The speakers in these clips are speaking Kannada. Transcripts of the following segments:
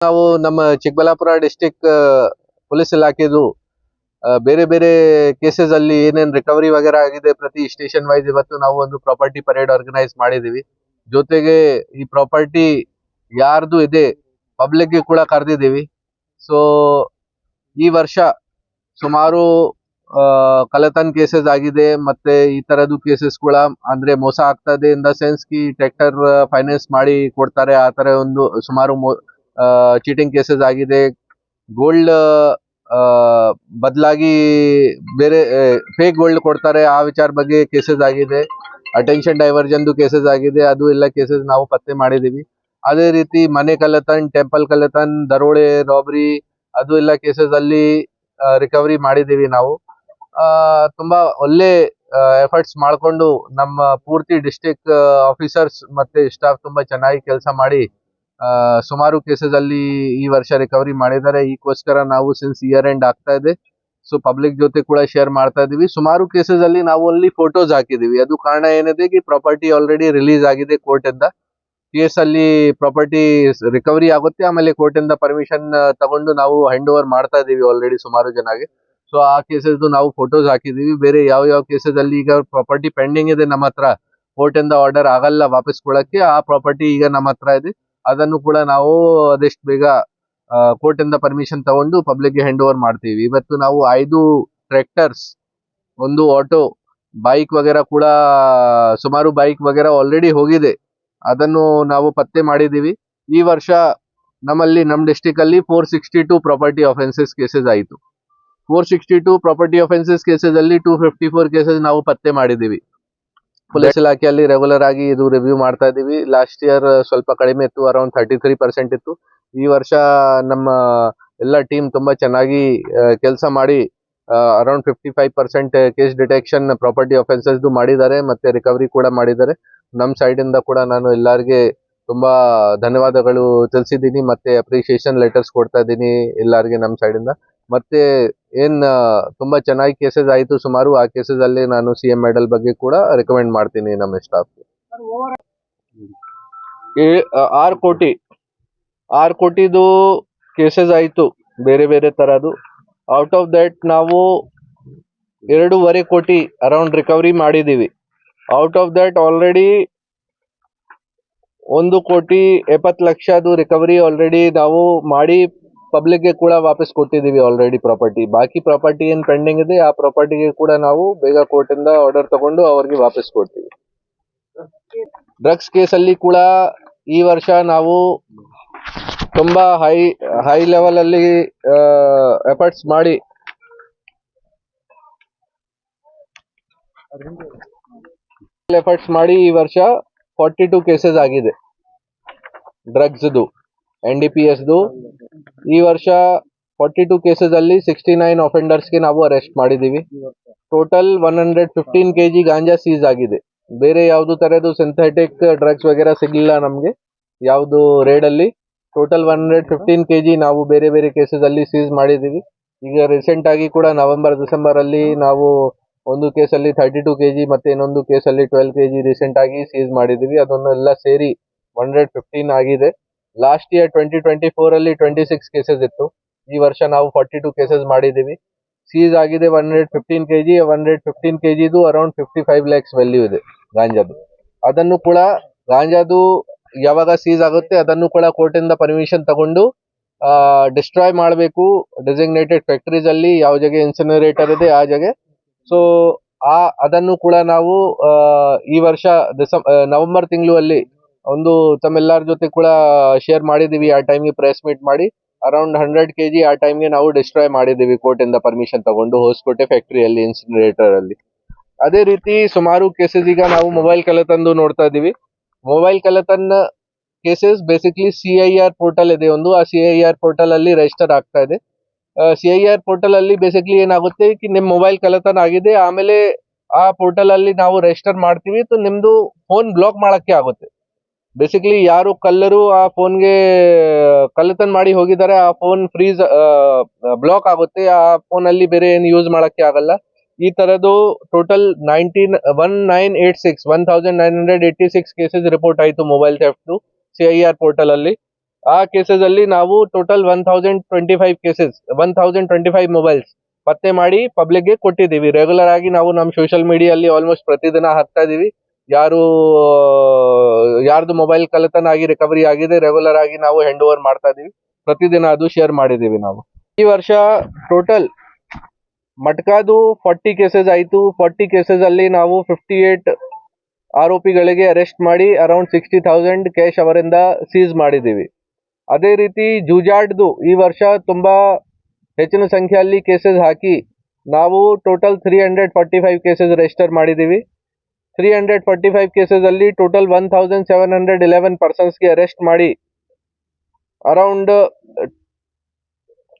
ನಾವು ನಮ್ಮ ಚಿಕ್ಕಬಳ್ಳಾಪುರ ಡಿಸ್ಟಿಕ್ ಪೊಲೀಸ್ ಇಲಾಖೆದು ಬೇರೆ ಬೇರೆ ಕೇಸಸ್ ಅಲ್ಲಿ ಏನೇನ್ ರಿಕವರಿ ವಗೇರಾ ಆಗಿದೆ ಪ್ರತಿ ಸ್ಟೇಷನ್ ವೈಸ್ ಇವತ್ತು ನಾವು ಒಂದು ಪ್ರಾಪರ್ಟಿ ಪರೇಡ್ ಆರ್ಗನೈಸ್ ಮಾಡಿದೀವಿ. ಜೊತೆಗೆ ಈ ಪ್ರಾಪರ್ಟಿ ಯಾರ್ದು ಇದೆ ಪಬ್ಲಿಕ್ಗೆ ಕೂಡ ಕರೆದಿದ್ದೀವಿ. ಸೊ ಈ ವರ್ಷ ಸುಮಾರು ಆ, ಕಳ್ಳತನ ಕೇಸಸ್ ಆಗಿದೆ ಮತ್ತೆ ಈ ತರದ್ದು ಕೇಸಸ್ ಕೂಡ ಅಂದ್ರೆ ಮೋಸ ಆಗ್ತದೆ ಇನ್ ದ ಸೆನ್ಸ್ ಕಿ ಟ್ರ್ಯಾಕ್ಟರ್ ಫೈನಾನ್ಸ್ ಮಾಡಿ ಕೊಡ್ತಾರೆ. ಆ ತರ ಒಂದು ಸುಮಾರು ಚೀಟಿಂಗ್ ಕೇಸಸ್ ಆಗಿದೆ. ಗೋಲ್ಡ್ ಬದಲಾಗಿ ಬೇರೆ ಫೇಕ್ ಗೋಲ್ಡ್ ಕೊಡ್ತಾರೆ. ಆ ವಿಚಾರ ಬಗ್ಗೆ ಕೇಸಸ್ ಆಗಿದೆ. ಅಟೆನ್ಷನ್ ಡೈವರ್ಜನ್ದು ಕೇಸಸ್ ಆಗಿದೆ. ಅದು ಎಲ್ಲ ಕೇಸಸ್ ನಾವು ಪತ್ತೆ ಮಾಡಿದೀವಿ ಅದೇ ರೀತಿ ಮನೆ ಕಳ್ಳತನ್ ಟೆಂಪಲ್ ಕಳ್ಳತನ್, ದರೋಡೆ ರಾಬರಿ ಅದು ಎಲ್ಲ ಕೇಸಸ್ ಅಲ್ಲಿ ರಿಕವರಿ ಮಾಡಿದೀವಿ ನಾವು. ತುಂಬಾ ಒಳ್ಳೆ ಎಫರ್ಟ್ಸ್ ಮಾಡ್ಕೊಂಡು ನಮ್ಮ ಪೂರ್ತಿ ಡಿಸ್ಟಿಕ್ ಆಫೀಸರ್ಸ್ ಮತ್ತೆ ಸ್ಟಾಫ್ ತುಂಬಾ ಚೆನ್ನಾಗಿ ಕೆಲಸ ಮಾಡಿ ಆ, ಸುಮಾರು ಕೇಸಸ್ ಅಲ್ಲಿ ಈ ವರ್ಷ ರಿಕವರಿ ಮಾಡಿದ್ದಾರೆ. ಈಗೋಸ್ಕರ ನಾವು ಸಿನ್ಸ್ ಇಯರ್ ಎಂಡ್ ಆಗ್ತಾ ಇದೆ. ಸೊ ಪಬ್ಲಿಕ್ ಜೊತೆ ಕೂಡ ಶೇರ್ ಮಾಡ್ತಾ ಇದೀವಿ. ಸುಮಾರು ಕೇಸಸ್ ಅಲ್ಲಿ ನಾವು ಅಲ್ಲಿ ಫೋಟೋಸ್ ಹಾಕಿದೀವಿ. ಅದು ಕಾರಣ ಏನಿದೆ ಕಿ ಪ್ರಾಪರ್ಟಿ ಆಲ್ರೆಡಿ ರಿಲೀಸ್ ಆಗಿದೆ ಕೋರ್ಟ್ ಇಂದ. ಕೇಸ್ ಅಲ್ಲಿ ಪ್ರಾಪರ್ಟಿ ರಿಕವರಿ ಆಗುತ್ತೆ. ಆಮೇಲೆ ಕೋರ್ಟ್ ಇಂದ ಪರ್ಮಿಷನ್ ತಗೊಂಡು ನಾವು ಹ್ಯಾಂಡ್ ಓವರ್ ಮಾಡ್ತಾ ಇದೀವಿ ಆಲ್ರೆಡಿ ಸುಮಾರು ಜನಗೆ. ಸೊ ಆ ಕೇಸಸ್ ನಾವು ಫೋಟೋಸ್ ಹಾಕಿದೀವಿ. ಬೇರೆ ಯಾವ ಯಾವ ಕೇಸಸ್ ಅಲ್ಲಿ ಈಗ ಪ್ರಾಪರ್ಟಿ ಪೆಂಡಿಂಗ್ ಇದೆ ನಮ್ಮ ಹತ್ರ ಕೋರ್ಟ್ ಇಂದ ಆರ್ಡರ್ ಆಗಲ್ಲ ವಾಪಸ್ ಕೊಡಕ್ಕೆ ಆ ಪ್ರಾಪರ್ಟಿ ಈಗ ನಮ್ಮ ಹತ್ರ ಇದೆ. ಅದನ್ನು ಕೂಡ ನಾವು ಆದಷ್ಟು ಬೇಗ ಕೋರ್ಟ್ ಇಂದ ಪರ್ಮಿಷನ್ ತಗೊಂಡು ಪಬ್ಲಿಕ್ ಹ್ಯಾಂಡ್ ಓವರ್ ಮಾಡ್ತೀವಿ. ಇವತ್ತು ನಾವು ಐದು ಟ್ರ್ಯಾಕ್ಟರ್ಸ್ ಒಂದು ಆಟೋ ಬೈಕ್ ವಗೇರಾ ಕೂಡ, ಸುಮಾರು ಬೈಕ್ ವಗೇರಾ ಆಲ್ರೆಡಿ ಹೋಗಿದೆ. ಅದನ್ನು ನಾವು ಪತ್ತೆ ಮಾಡಿದೀವಿ ಈ ವರ್ಷ ನಮ್ಮಲ್ಲಿ ನಮ್ಮ ಡಿಸ್ಟಿಕ್ ಅಲ್ಲಿ four sixty two property offences cases ಆಯಿತು. Four sixty two property offences cases ಅಲ್ಲಿ ಟೂ ಫಿಫ್ಟಿ ಫೋರ್ ಕೇಸಸ್ ನಾವು ಪತ್ತೆ ಮಾಡಿದೀವಿ ಪೊಲೀಸ್ ಇಲಾಖೆಯಲ್ಲಿ ರೆಗ್ಯುಲರ್ ಆಗಿ ಇದು ರಿವ್ಯೂ ಮಾಡ್ತಾ ಇದೀವಿ ಲಾಸ್ಟ್ ಇಯರ್ ಸ್ವಲ್ಪ ಕಡಿಮೆ ಇತ್ತು ಅರೌಂಡ್ ಥರ್ಟಿ ತ್ರೀ ಪರ್ಸೆಂಟ್ ಇತ್ತು. ಈ ವರ್ಷ ನಮ್ಮ ಎಲ್ಲ ಟೀಮ್ ತುಂಬಾ ಚೆನ್ನಾಗಿ ಕೆಲಸ ಮಾಡಿ around fifty five percent case detection property offences ಮಾಡಿದ್ದಾರೆ ಮತ್ತೆ ರಿಕವರಿ ಕೂಡ ಮಾಡಿದ್ದಾರೆ. ನಮ್ಮ ಸೈಡ್ ಇಂದ ಕೂಡ ನಾನು ಎಲ್ಲರಿಗೆ ತುಂಬಾ ಧನ್ಯವಾದಗಳು ತಿಳಿಸಿದ್ದೀನಿ ಮತ್ತೆ ಅಪ್ರಿಸಿಯೇಷನ್ ಲೆಟರ್ಸ್ ಕೊಡ್ತಾ ಇದ್ದೀನಿ ಎಲ್ಲರಿಗೆ ನಮ್ಮ ಸೈಡ್ ಇಂದ. ಮತ್ತೆ ಏನ್ ತುಂಬಾ ಚೆನ್ನಾಗಿ ಕೇಸಸ್ ಆಯ್ತು. ಸುಮಾರು ಆ ಕೇಸಸ್ ಅಲ್ಲಿ ನಾನು ಸಿ ಎಂ ಮೆಡಲ್ ಬಗ್ಗೆ ಕೂಡ ರೆಕಮೆಂಡ್ ಮಾಡ್ತೀನಿ ನಮ್ಮ ಸ್ಟಾಫ್ ಆರ್ ಕೋಟಿ ಆರ್ ಕೋಟಿದು ಕೇಸಸ್ ಆಯ್ತು. ಬೇರೆ ಬೇರೆ ತರದು ಔಟ್ ಆಫ್ ದಟ್ ನಾವು ಎರಡೂವರೆ ಕೋಟಿ ಅರೌಂಡ್ ರಿಕವರಿ ಮಾಡಿದೀವಿ ಔಟ್ ಆಫ್ ದಟ್ ಆಲ್ರೆಡಿ ಒಂದು ಕೋಟಿ ಎಪ್ಪತ್ತು ಲಕ್ಷದು ರಿಕವರಿ ಆಲ್ರೆಡಿ ನಾವು ಮಾಡಿ ಪಬ್ಲಿಕ್ಗೆ ಕೂಡ ವಾಪಸ್ ಕೊಟ್ಟಿದೀವಿ ಆಲ್ರೆಡಿ ಪ್ರಾಪರ್ಟಿ ಬಾಕಿ ಪ್ರಾಪರ್ಟಿ ಏನ್ ಪೆಂಡಿಂಗ್ ಇದೆ, ಆ ಪ್ರಾಪರ್ಟಿಗೆ ಕೂಡ ನಾವು ಬೇಗ ಕೋರ್ಟ್ ಇಂದ ಆರ್ಡರ್ ತಗೊಂಡು ಅವ್ರಿಗೆ ವಾಪಸ್ ಕೊಡ್ತೀವಿ. ಡ್ರಗ್ಸ್ ಕೇಸಲ್ಲಿ ಕೂಡ ಈ ವರ್ಷ ನಾವು ತುಂಬಾ ಹೈ ಹೈ ಲೆವೆಲ್ ಅಲ್ಲಿ ಎಫರ್ಟ್ಸ್ ಮಾಡಿ ಎಫರ್ಟ್ಸ್ ಮಾಡಿ ಈ ವರ್ಷ ಫಾರ್ಟಿ ಟೂ ಕೇಸಸ್ ಆಗಿದೆ ಡ್ರಗ್ಸ್ದು ಎನ್ ಡಿ ಪಿ ಎಸ್ದು ಈ ವರ್ಷ ಫಾರ್ಟಿ ಟೂ ಕೇಸಸ್ ಅಲ್ಲಿ ಸಿಕ್ಸ್ಟಿ ನೈನ್ಗೆ ನಾವು ಅರೆಸ್ಟ್ ಮಾಡಿದೀವಿ total one hundred fifteen K G ganja seize ಆಗಿದೆ. ಬೇರೆ ಯಾವ್ದು ತರದ್ದು ಸಿಂಥೆಟಿಕ್ ಡ್ರಗ್ಸ್ ವಗೇರಾ ಸಿಗ್ಲಿಲ್ಲ ನಮ್ಗೆ. ಯಾವ್ದು ರೇಡ್ ಅಲ್ಲಿ. Total one hundred fifteen K G ನಾವು ಬೇರೆ ಬೇರೆ ಕೇಸಸ್ ಅಲ್ಲಿ ಸೀಸ್ ಮಾಡಿದೀವಿ ಈಗ ರೀಸೆಂಟ್ ಆಗಿ ಕೂಡ ನವೆಂಬರ್ ಡಿಸೆಂಬರ್ ಅಲ್ಲಿ ನಾವು ಒಂದು ಕೇಸಲ್ಲಿ ಥರ್ಟಿ ಟೂ ಕೆ ಜಿ ಮತ್ತೆ ಇನ್ನೊಂದು ಕೇಸಲ್ಲಿ ಟ್ವೆಲ್ ಕೆ ಜಿ ರೀಸೆಂಟ್ ಆಗಿ ಸೀಸ್ ಮಾಡಿದೀವಿ ಅದನ್ನೆಲ್ಲ ಸೇರಿ ಒನ್ ಹಂಡ್ರೆಡ್ ಫಿಫ್ಟೀನ್ ಆಗಿದೆ. Last year twenty twenty four ಅಲ್ಲಿ ಟ್ವೆಂಟಿ ಸಿಕ್ಸ್ ಕೇಸಸ್ ಇತ್ತು. ಈ ವರ್ಷ ನಾವು ಫಾರ್ಟಿ ಟೂ ಕೇಸಸ್ ಮಾಡಿದೀವಿ ಸೀಸ್ ಆಗಿದೆ one hundred fifteen K G one hundred fifteen K ಜಿದು around fifty five lakhs value ಇದೆ ಗಾಂಜಾದು. ಅದನ್ನು ಕೂಡ ಗಾಂಜಾದು ಯಾವಾಗ ಸೀಸ್ ಆಗುತ್ತೆ ಅದನ್ನು ಕೂಡ ಕೋರ್ಟಿಂದ ಪರ್ಮಿಷನ್ ತಗೊಂಡು ಡಿಸ್ಟ್ರಾಯ್ ಮಾಡಬೇಕು. ಡೆಸಿಗ್ನೇಟೆಡ್ ಫ್ಯಾಕ್ಟ್ರೀಸ್ ಅಲ್ಲಿ ಯಾವ ಜಾಗ ಇನ್ಸಿನರೇಟರ್ ಇದೆ ಆ ಜಾಗೆ. ಸೊ ಆ, ಅದನ್ನು ಕೂಡ ನಾವು ಈ ವರ್ಷ ನವೆಂಬರ್ ತಿಂಗಳು ಅಲ್ಲಿ ಒಂದು ತಮ್ಮೆಲ್ಲರ ಜೊತೆ ಕೂಡ ಶೇರ್ ಮಾಡಿದೀವಿ, ಆ ಟೈಮ್ಗೆ ಪ್ರೆಸ್ ಮೀಟ್ ಮಾಡಿ. ಅರೌಂಡ್ ಹಂಡ್ರೆಡ್ ಕೆಜಿ ಆ ಆ ಟೈಮ್ಗೆ ನಾವು ಡಿಸ್ಟ್ರಾಯ್ ಮಾಡಿದೀವಿ ಕೋರ್ಟ್ ಇಂದ ಪರ್ಮಿಷನ್ ತಗೊಂಡು ಹೊಸಕೋಟೆ ಫ್ಯಾಕ್ಟರಿಯಲ್ಲಿ ಇನ್ಸಿನರೇಟರ್ ಅಲ್ಲಿ. ಅದೇ ರೀತಿ ಸುಮಾರು ಕೇಸಸ್ ಈಗ ನಾವು ಮೊಬೈಲ್ ಕಳ್ಳತಂದು ನೋಡ್ತಾ ಇದೀವಿ ಮೊಬೈಲ್ ಕಳ್ಳತನ cases basically C I R portal ಇದೆ ಒಂದು. ಆ ಸಿ ಐ ಆರ್ ಪೋರ್ಟಲ್ ಅಲ್ಲಿ ರಿಜಿಸ್ಟರ್ ಆಗ್ತಾ ಇದೆ. ಸಿ ಐ ಆರ್ ಪೋರ್ಟಲ್ ಅಲ್ಲಿ ಬೇಸಿಕ್ಲಿ ಏನಾಗುತ್ತೆ ಕಿ, ನಿಮ್ ಮೊಬೈಲ್ ಕಳ್ಳತನ ಆಗಿದೆ, ಆಮೇಲೆ ಆ ಪೋರ್ಟಲ್ ಅಲ್ಲಿ ನಾವು ರಿಜಿಸ್ಟರ್ ಮಾಡ್ತೀವಿ ನಿಮ್ದು ಫೋನ್ ಬ್ಲಾಕ್ ಮಾಡಕ್ಕೆ ಆಗುತ್ತೆ. ಬೇಸಿಕ್ಲಿ ಯಾರು ಕಲ್ಲರು ಆ ಫೋನ್ಗೆ ಕಳ್ಳತನ ಮಾಡಿ ಹೋಗಿದ್ದಾರೆ, ಆ ಫೋನ್ ಫ್ರೀಜ್ ಬ್ಲಾಕ್ ಆಗುತ್ತೆ. ಆ ಫೋನ್ ಅಲ್ಲಿ ಬೇರೆ ಏನು ಯೂಸ್ ಮಾಡಕ್ಕೆ ಆಗಲ್ಲ. ಈ ತರದ್ದು total nineteen one nine eight six one thousand nine hundred eighty six cases report ಆಯಿತು mobile theft C I R portal ಅಲ್ಲಿ. ಆ ಕೇಸಸ್ ಅಲ್ಲಿ ನಾವು total one thousand twenty five cases one thousand twenty five mobiles ಪತ್ತೆ ಮಾಡಿ ಪಬ್ಲಿಕ್ಗೆ ಕೊಟ್ಟಿದ್ದೀವಿ. ರೆಗ್ಯುಲರ್ ಆಗಿ ನಾವು ನಮ್ಮ ಸೋಷಿಯಲ್ ಮೀಡಿಯಲ್ಲಿ ಆಲ್ಮೋಸ್ಟ್ ಪ್ರತಿದಿನ ಹಾಕ್ತಾ ಇದೀವಿ. ಯಾರು, ಯಾರ್ದು ಮೊಬೈಲ್ ಕಳ್ಳತನ ಆಗಿ ರಿಕವರಿ ಆಗಿದೆ ರೆಗ್ಯುಲರ್ ಆಗಿ ನಾವು ಹ್ಯಾಂಡ್ ಓವರ್ ಮಾಡ್ತಾ ಇದೀವಿ. ಪ್ರತಿದಿನ ಅದು ಶೇರ್ ಮಾಡಿದೀವಿ ನಾವು. ಈ ವರ್ಷ ಟೋಟಲ್ ಮಟ್ಕಾದು ಫಾರ್ಟಿ ಕೇಸಸ್ ಆಯಿತು. ಫಾರ್ಟಿ ಕೇಸಸ್ ಅಲ್ಲಿ ನಾವು ಫಿಫ್ಟಿ ಏಟ್ ಆರೋಪಿಗಳಿಗೆ ಅರೆಸ್ಟ್ ಮಾಡಿ ಅರೌಂಡ್ ಸಿಕ್ಸ್ಟಿ ಥೌಸಂಡ್ ಕ್ಯಾಶ್ ಅವರಿಂದ ಸೀಸ್ ಮಾಡಿದ್ದೀವಿ ಅದೇ ರೀತಿ ಜೂಜಾಡ್ದು ಈ ವರ್ಷ ತುಂಬಾ ಹೆಚ್ಚಿನ ಸಂಖ್ಯೆಯಲ್ಲಿ ಕೇಸಸ್ ಹಾಕಿ ನಾವು total three hundred forty five cases register ಮಾಡಿದ್ದೀವಿ three hundred forty five cases ಅಲ್ಲಿ total one thousand seven hundred eleven ಪರ್ಸನ್ಸ್ಗೆ arrest ಮಾಡಿ. Around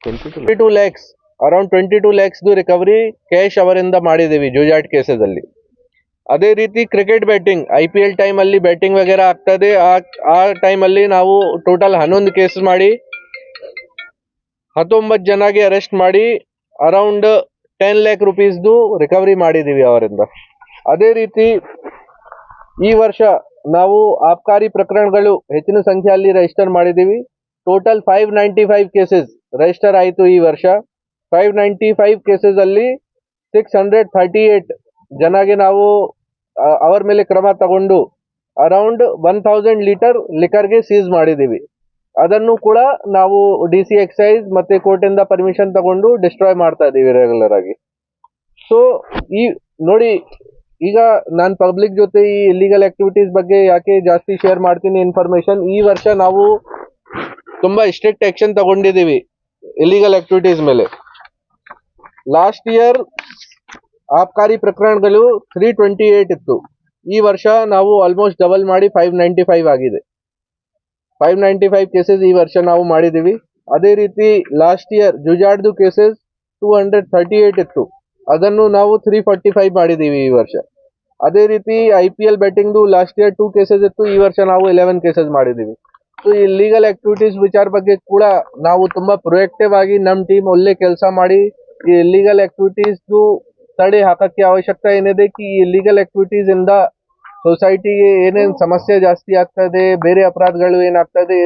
twenty two lakhs around twenty two ಲ್ಯಾಕ್ಸ್ದು recovery cash ಅವರಿಂದ ಮಾಡಿದ್ದೀವಿ ಜೂಜಾಟ್ ಕೇಸಸ್ ಅಲ್ಲಿ. ಅದೇ ರೀತಿ cricket betting I P L time ಅಲ್ಲಿ ಬ್ಯಾಟಿಂಗ್ ವಗೇರ ಆಗ್ತದೆ. ಆ ಆ ಟೈಮ್ ಅಲ್ಲಿ ನಾವು ಟೋಟಲ್ ಹನ್ನೊಂದು ಕೇಸ್ ಮಾಡಿ ಹತ್ತೊಂಬತ್ತು ಜನಗೆ ಅರೆಸ್ಟ್ ಮಾಡಿ ಅರೌಂಡ್ ಟೆನ್ ಲ್ಯಾಕ್ ರುಪೀಸ್ದು ರಿಕವರಿ ಮಾಡಿದ್ದೀವಿ ಅವರಿಂದ. ಅದೇ ರೀತಿ ಈ ವರ್ಷ ನಾವು ಆಬ್ಕಾರಿ ಪ್ರಕರಣಗಳು ಹೆಚ್ಚಿನ ಸಂಖ್ಯೆಯಲ್ಲಿ ರಿಜಿಸ್ಟರ್ ಮಾಡಿದ್ದೀವಿ. Total five ninety five cases register ಆಯಿತು ಈ ವರ್ಷ. ಫೈವ್ ನೈಂಟಿ ಫೈವ್ ಕೇಸಸ್ ಅಲ್ಲಿ ಸಿಕ್ಸ್ ಹಂಡ್ರೆಡ್ ಥರ್ಟಿ ಏಟ್ ಜನಗೆ ನಾವು ಅವರ ಮೇಲೆ ಕ್ರಮ ತಗೊಂಡು ಅರೌಂಡ್ ಒನ್ ಥೌಸಂಡ್ ಲೀಟರ್ ಲಿಕರ್ಗೆ ಸೀಸ್ ಮಾಡಿದ್ದೀವಿ. ಅದನ್ನು ಕೂಡ ನಾವು ಡಿ ಸಿ ಎಕ್ಸೈಸ್ ಮತ್ತೆ ಕೋರ್ಟಿಂದ ಪರ್ಮಿಷನ್ ತಗೊಂಡು ಡಿಸ್ಟ್ರಾಯ್ ಮಾಡ್ತಾ ಇದ್ದೀವಿ ರೆಗ್ಯುಲರ್ ಆಗಿ. ಸೊ ಈ, ನೋಡಿ ಈಗ ನಾನು ಪಬ್ಲಿಕ್ ಜೊತೆ ಈ ಇಲ್ಲಿಗಲ್ ಆಕ್ಟಿವಿಟೀಸ್ ಬಗ್ಗೆ ಯಾಕೆ ಜಾಸ್ತಿ ಶೇರ್ ಮಾಡ್ತೀನಿ ಇನ್ಫಾರ್ಮೇಶನ್ ಈ ವರ್ಷ ನಾವು ತುಂಬಾ ಸ್ಟ್ರಿಕ್ಟ್ ಆಕ್ಷನ್ ತಗೊಂಡಿದ್ದೀವಿ ಇಲ್ಲಿಗಲ್ ಆಕ್ಟಿವಿಟೀಸ್ ಮೇಲೆ. ಲಾಸ್ಟ್ ಇಯರ್ ಆಬ್ಕಾರಿ ಪ್ರಕರಣಗಳು ತ್ರೀ ಟ್ವೆಂಟಿ ಏಟ್ ಇತ್ತು. ಈ ವರ್ಷ ನಾವು ಆಲ್ಮೋಸ್ಟ್ ಡಬಲ್ ಮಾಡಿ ಫೈವ್ ನೈಂಟಿ ಫೈವ್ ಆಗಿದೆ. ಫೈವ್ ನೈಂಟಿ ಫೈವ್ ಕೇಸಸ್ ಈ ವರ್ಷ ನಾವು ಮಾಡಿದ್ದೀವಿ. ಅದೇ ರೀತಿ last year ಜುಜಾಡ್ದು cases two hundred thirty eight ಇತ್ತು. ಅದನ್ನು ನಾವು ತ್ರೀ ಫಾರ್ಟಿ ಫೈವ್ ಮಾಡಿದ್ದೀವಿ ಈ ವರ್ಷ. ಅದೇ ರೀತಿ ಐ ಪಿ ಎಲ್ ಬ್ಯಾಟಿಂಗ್ದು ಲಾಸ್ಟ್ ಇಯರ್ ಟೂ ಕೇಸಸ್ ಇತ್ತು, ಈ ವರ್ಷ ನಾವು ಇಲೆವೆನ್ ಕೇಸಸ್ ಮಾಡಿದ್ದೀವಿ. ಸೊ ಈ ಲೀಗಲ್ ಆಕ್ಟಿವಿಟೀಸ್ ವಿಚಾರ ಬಗ್ಗೆ ಕೂಡ ನಾವು ತುಂಬಾ ಪ್ರೊಯೆಕ್ಟಿವ್ ಆಗಿ ನಮ್ಮ ಟೀಮ್ ಒಳ್ಳೆ ಕೆಲಸ ಮಾಡಿ ಈ ಲೀಗಲ್ ಆಕ್ಟಿವಿಟೀಸ್ದು ತಡೆ ಹಾಕಕ್ಕೆ ಅವಶ್ಯಕತೆ ಏನಿದೆ ಈ ಲೀಗಲ್ ಆಕ್ಟಿವಿಟೀಸ್ ಇಂದ ಸೊಸೈಟಿಗೆ ಏನೇನ್ ಸಮಸ್ಯೆ ಜಾಸ್ತಿ ಆಗ್ತದೆ, ಬೇರೆ ಅಪರಾಧಗಳು ಏನಾಗ್ತದೆ,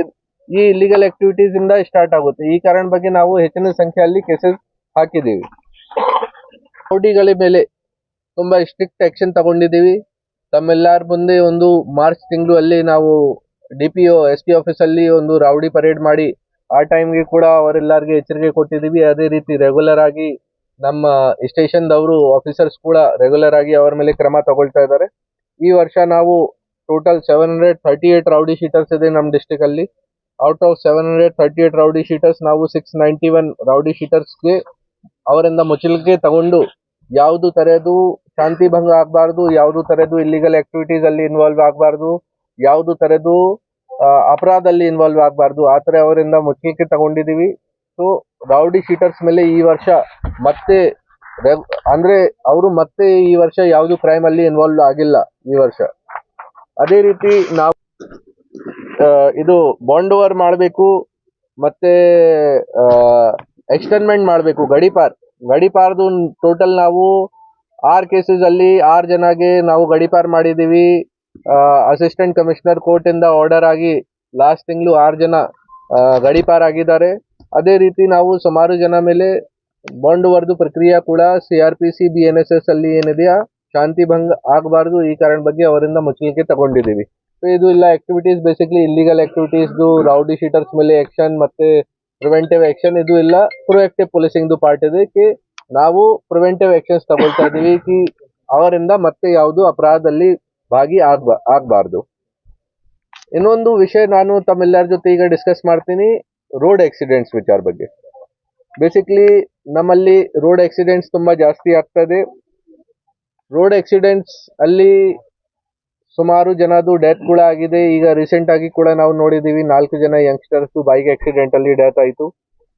ಈ ಇಲ್ಲಿಗಲ್ ಆಕ್ಟಿವಿಟೀಸ್ ಇಂದ ಸ್ಟಾರ್ಟ್ ಆಗುತ್ತೆ. ಈ ಕಾರಣ ಬಗ್ಗೆ ನಾವು ಹೆಚ್ಚಿನ ಸಂಖ್ಯೆಯಲ್ಲಿ ಕೇಸಸ್ ಹಾಕಿದ್ದೀವಿ. ರೌಡಿಗಳ ಮೇಲೆ ತುಂಬಾ ಸ್ಟ್ರಿಕ್ಟ್ ಆಕ್ಷನ್ ತಗೊಂಡಿದ್ದೀವಿ. ತಮ್ಮೆಲ್ಲರ ಮುಂದೆ ಒಂದು ಮಾರ್ಚ್ ತಿಂಗಳು ಅಲ್ಲಿ ನಾವು D P O S P office ಅಲ್ಲಿ ಒಂದು ರೌಡಿ ಪರೇಡ್ ಮಾಡಿ, ಆ ಟೈಮ್ಗೆ ಕೂಡ ಅವರೆಲ್ಲರಿಗೆ ಎಚ್ಚರಿಕೆ ಕೊಟ್ಟಿದ್ದೀವಿ. ಅದೇ ರೀತಿ ರೆಗ್ಯುಲರ್ ಆಗಿ ನಮ್ಮ ಸ್ಟೇಷನ್ ದವರು ಆಫೀಸರ್ಸ್ ಕೂಡ ರೆಗ್ಯುಲರ್ ಆಗಿ ಅವರ ಮೇಲೆ ಕ್ರಮ ತಗೊಳ್ತಾ ಇದ್ದಾರೆ. ಈ ವರ್ಷ ನಾವು total seven hundred thirty eight rowdy sheeters ಇದೆ ನಮ್ಮ ಡಿಸ್ಟಿಕ್ ಅಲ್ಲಿ. Out of seven hundred thirty eight rowdy sheeters ನಾವು ಸಿಕ್ಸ್ ನೈಂಟಿ ಒನ್ ರೌಡಿ ಶೀಟರ್ಸ್ಗೆ ಅವರಿಂದ ಮುಚ್ಚಲಿಕ್ಕೆ ತಗೊಂಡು ಯಾವುದು ತರದು ಶಾಂತಿ ಭಂಗ ಆಗಬಾರ್ದು, ಯಾವುದು ತರದು ಇಲ್ಲಿಗಲ್ ಆಕ್ಟಿವಿಟೀಸ್ ಅಲ್ಲಿ ಇನ್ವಾಲ್ವ್ ಆಗಬಾರ್ದು, ಯಾವುದು ತರದು ಅಪರಾಧ ಅಲ್ಲಿ ಇನ್ವಾಲ್ವ್ ಆಗಬಾರ್ದು, ಆ ತರ ಅವರಿಂದ ಮುಚ್ಚಿಕೆ ತಗೊಂಡಿದೀವಿ. ಸೊ ರೌಡಿ ಶೀಟರ್ಸ್ ಮೇಲೆ ಈ ವರ್ಷ ಮತ್ತೆ ಅಂದ್ರೆ ಅವರು ಮತ್ತೆ ಈ ವರ್ಷ ಯಾವುದು ಕ್ರೈಮ್ ಅಲ್ಲಿ ಇನ್ವಾಲ್ವ್ ಆಗಿಲ್ಲ ಈ ವರ್ಷ. ಅದೇ ರೀತಿ ನಾವು ಇದು ಬಾಂಡ್ ಓವರ್ ಮಾಡಬೇಕು, ಮತ್ತೆ ಎಕ್ಸ್ಟೆನ್ಮೆಂಟ್ ಮಾಡಬೇಕು ಗಡಿಪಾರ್ ಗಡಿಪಾರ್ದು ಟೋಟಲ್ ನಾವು ಆರ್ ಕೇಸಸ್ ಅಲ್ಲಿ ಆರ್ ಜನಗೆ ನಾವು ಗಡಿಪಾರು ಮಾಡಿದೀವಿ ಅಸಿಸ್ಟೆಂಟ್ ಕಮಿಷನರ್ ಕೋರ್ಟ್ ಇಂದ ಆರ್ಡರ್ ಆಗಿ ಲಾಸ್ಟ್ ತಿಂಗಳು ಆರು ಜನ ಗಡೀಪಾರ್ ಆಗಿದ್ದಾರೆ. ಅದೇ ರೀತಿ ನಾವು ಸುಮಾರು ಜನ ಮೇಲೆ ಬಾಂಡ್ ವರ್ದು ಪ್ರಕ್ರಿಯೆ ಕೂಡ C R P C B N S S ಅಲ್ಲಿ ಏನಿದೆಯಾ, ಶಾಂತಿ ಭಂಗ ಆಗಬಾರ್ದು ಈ ಕಾರಣ ಬಗ್ಗೆ ಅವರಿಂದ ಮುಚ್ಚಲಿಕ್ಕೆ ತಗೊಂಡಿದ್ದೀವಿ. ಸೊ ಇದು ಇಲ್ಲ ಆಕ್ಟಿವಿಟೀಸ್ ಬೇಸಿಕ್ಲಿ ಇಲ್ಲಿಗಲ್ ಆಕ್ಟಿವಿಟೀಸ್ದು ರೌಡಿ ಶೀಟರ್ಸ್ ಮೇಲೆ ಆಕ್ಷನ್ ಮತ್ತೆ ಪ್ರಿವೆಂಟಿವ್ ಆಕ್ಷನ್ ಇದು ಇಲ್ಲ. ಪ್ರೊಯಾಕ್ಟಿವ್ ಪೊಲೀಸಿಂಗ್ದು ಪಾರ್ಟ್ ಇದೆ ಕಿ ನಾವು ಪ್ರಿವೆಂಟಿವ್ ಆಕ್ಷನ್ಸ್ ತಗೊಳ್ತಾ ಇದೀವಿ ಕಿ ಅವರಿಂದ ಮತ್ತೆ ಯಾವುದು ಅಪರಾಧದಲ್ಲಿ ಭಾಗಿ ಆಗ್ಬ, ಆಗ್ಬಾರ್ದು. ಇನ್ನೊಂದು ವಿಷಯ ನಾನು ತಮ್ಮೆಲ್ಲರ ಜೊತೆ ಈಗ ಡಿಸ್ಕಸ್ ಮಾಡ್ತೀನಿ ರೋಡ್ ಆಕ್ಸಿಡೆಂಟ್ಸ್ ವಿಚಾರ ಬಗ್ಗೆ. ಬೇಸಿಕ್ಲಿ ನಮ್ಮಲ್ಲಿ ರೋಡ್ ಆಕ್ಸಿಡೆಂಟ್ಸ್ ತುಂಬಾ ಜಾಸ್ತಿ ಆಗ್ತದೆ ರೋಡ್ ಆಕ್ಸಿಡೆಂಟ್ಸ್ ಅಲ್ಲಿ ಸುಮಾರು ಜನದು ಡೆತ್ ಕೂಡ ಆಗಿದೆ. ಈಗ ರೀಸೆಂಟ್ ಆಗಿ ಕೂಡ ನಾವು ನೋಡಿದೀವಿ ನಾಲ್ಕು ಜನ ಯಂಗ್ಸ್ಟರ್ಸ್ ಬೈಕ್ ಆಕ್ಸಿಡೆಂಟ್ ಅಲ್ಲಿ ಡೆತ್ ಆಯ್ತು.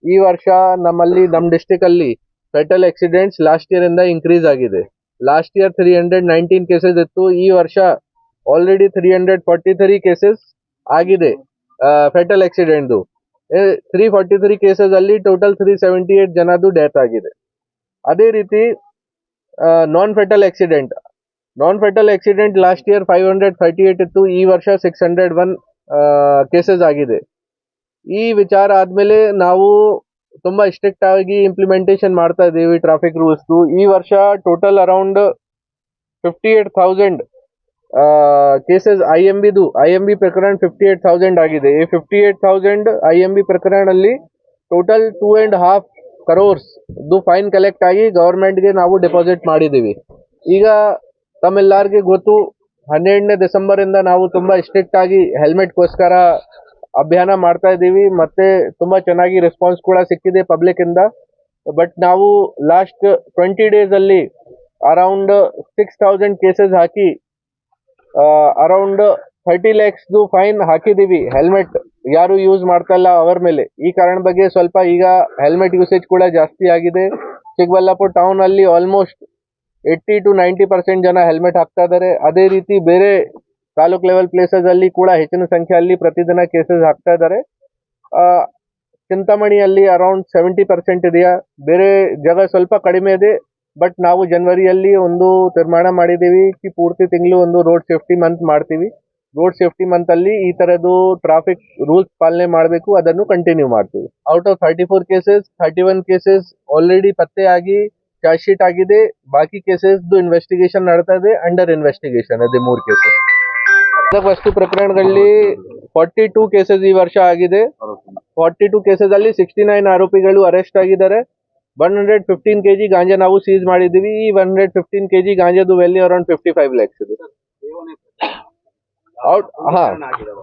ಈ ವರ್ಷ ನಮ್ಮಲ್ಲಿ ನಮ್ ಡಿಸ್ಟಿಕ್ ಅಲ್ಲಿ ಫೆಟಲ್ ಆಕ್ಸಿಡೆಂಟ್ಸ್ ಲಾಸ್ಟ್ ಇಯರ್ ಇಂದ ಇನ್ಕ್ರೀಸ್ ಆಗಿದೆ. Last year three hundred nineteen cases ಇತ್ತು. ಈ ವರ್ಷ already three hundred forty three cases ಆಗಿದೆ ಫೆಟಲ್ ಆಕ್ಸಿಡೆಂಟ್ದು ತ್ರೀ ಫಾರ್ಟಿ ತ್ರೀ ಕೇಸಸ್ ಅಲ್ಲಿ ಟೋಟಲ್ ತ್ರೀ ಸೆವೆಂಟಿ ಏಟ್ ಜನದು ಡೆತ್ ಆಗಿದೆ. ಅದೇ ರೀತಿ non fatal accident non fatal accident last year five hundred thirty eight ಇತ್ತು ಈ ವರ್ಷ ಸಿಕ್ಸ್ ಹಂಡ್ರೆಡ್ ಒನ್ ಕೇಸಸ್ ಆಗಿದೆ. ಈ ವಿಚಾರ ಆದ್ಮೇಲೆ ನಾವು ತುಂಬಾ ಸ್ಟ್ರಿಕ್ಟ್ ಆಗಿ ಇಂಪ್ಲಿಮೆಂಟೇಷನ್ ಮಾಡ್ತಾ ಇದ್ದೀವಿ ಟ್ರಾಫಿಕ್ ರೂಲ್ಸ್ ಈ ವರ್ಷ total around fifty eight thousand cases I M ಬಿದು I M B ಪ್ರಕರಣ ಫಿಫ್ಟಿ ಏಟ್ ಥೌಸಂಡ್ ಆಗಿದೆ. ಈ fifty eight thousand I M B ಪ್ರಕರಣದಲ್ಲಿ total two and half crores ದು ಫೈನ್ ಕಲೆಕ್ಟ್ ಆಗಿ ಗೌರ್ಮೆಂಟ್ಗೆ ನಾವು ಡೆಪಾಸಿಟ್ ಮಾಡಿದ್ದೀವಿ. ಈಗ ತಮ್ಮೆಲ್ಲರಿಗೆ ಗೊತ್ತು. ಹನ್ನೆರಡನೇ ಡಿಸೆಂಬರ್ ಇಂದ ನಾವು ತುಂಬಾ ಸ್ಟ್ರಿಕ್ಟ್ ಆಗಿ ಹೆಲ್ಮೆಟ್ ಗೋಸ್ಕರ ಅಭಿಯಾನ ಮಾಡ್ತಾ ಇದ್ದೀವಿ. ಮತ್ತೆ ತುಂಬಾ ಚೆನ್ನಾಗಿ ರೆಸ್ಪಾನ್ಸ್ ಕೂಡ ಸಿಕ್ಕಿದೆ ಪಬ್ಲಿಕ್ ಇಂದ. ಬಟ್ ನಾವು ಲಾಸ್ಟ್ ಟ್ವೆಂಟಿ ಡೇಸ್ ಅಲ್ಲಿ ಅರೌಂಡ್ ಸಿಕ್ಸ್ ತೌಸಂಡ್ ಕೇಸಸ್ ಹಾಕಿ ಅರೌಂಡ್ ಥರ್ಟಿ ಲ್ಯಾಕ್ಸ್ ಫೈನ್ ಹಾಕಿದೀವಿ ಹೆಲ್ಮೆಟ್ ಯಾರು ಯೂಸ್ ಮಾಡ್ತಾ ಇಲ್ಲ ಅವರ ಮೇಲೆ. ಈ ಕಾರಣ ಬಗ್ಗೆ ಸ್ವಲ್ಪ ಈಗ ಹೆಲ್ಮೆಟ್ ಯೂಸೇಜ್ ಕೂಡ ಜಾಸ್ತಿ ಆಗಿದೆ. ಚಿಕ್ಕಬಳ್ಳಾಪುರ ಟೌನ್ ಅಲ್ಲಿ almost eighty to ninety percent ಜನ ಹೆಲ್ಮೆಟ್ ಹಾಕ್ತಾ ಇದ್ದಾರೆ ಅದೇ ರೀತಿ ಬೇರೆ ತಾಲೂಕ್ ಲೆವೆಲ್ ಪ್ಲೇಸಸ್ ಅಲ್ಲಿ ಕೂಡ ಹೆಚ್ಚಿನ ಸಂಖ್ಯೆಯಲ್ಲಿ ಪ್ರತಿದಿನ ಕೇಸಸ್ ಹಾಕ್ತಾ ಇದ್ದಾರೆ ಚಿಂತಾಮಣಿಯಲ್ಲಿ ಅರೌಂಡ್ ಸೆವೆಂಟಿ ಪರ್ಸೆಂಟ್ ಇದೆಯಾ? ಬೇರೆ ಜಾಗ ಸ್ವಲ್ಪ ಕಡಿಮೆ ಇದೆ ಬಟ್ ನಾವು ಜನವರಿಯಲ್ಲಿ ಒಂದು ತೀರ್ಮಾನ ಮಾಡಿದ್ದೀವಿ. ಕಿ ಪೂರ್ತಿ ತಿಂಗಳು ಒಂದು ರೋಡ್ ಸೇಫ್ಟಿ ಮಂತ್ ಮಾಡ್ತೀವಿ. ರೋಡ್ ಸೇಫ್ಟಿ ಮಂತ್ ಅಲ್ಲಿ ಈ ತರದ್ದು ಟ್ರಾಫಿಕ್ ರೂಲ್ಸ್ ಪಾಲನೆ ಮಾಡಬೇಕು. ಅದನ್ನು ಕಂಟಿನ್ಯೂ ಮಾಡ್ತೀವಿ. Out of thirty four cases thirty one cases already ಪತ್ತೆ ಆಗಿ ಚಾರ್ಜ್ ಶೀಟ್ ಆಗಿದೆ, ಬಾಕಿ ಕೇಸಸ್ ಇನ್ವೆಸ್ಟಿಗೇಷನ್ ನಡ್ತಾ ಇದೆ ಅಂಡರ್ ಇನ್ವೆಸ್ಟಿಗೇಷನ್ ಅದೇ ಮೂರು ಕೇಸಸ್ ವಸ್ತು ಪ್ರಕರಣಗಳಲ್ಲಿ ಫಾರ್ಟಿ ಟೂ ಕೇಸಸ್ ಈ ವರ್ಷ ಆಗಿದೆ. ಫಾರ್ಟಿ ಟೂ ಕೇಸಸ್ ಅಲ್ಲಿ ಸಿಕ್ಸ್ಟಿ ನೈನ್ ಆರೋಪಿಗಳು ಅರೆಸ್ಟ್ ಆಗಿದ್ದಾರೆ. One hundred fifteen KG ganja ನಾವು ಸೀಸ್ ಮಾಡಿದೀವಿ ಈ one hundred fifteen KG ಗಾಂಜಾದು value around fifty five lakhs ಇದೆ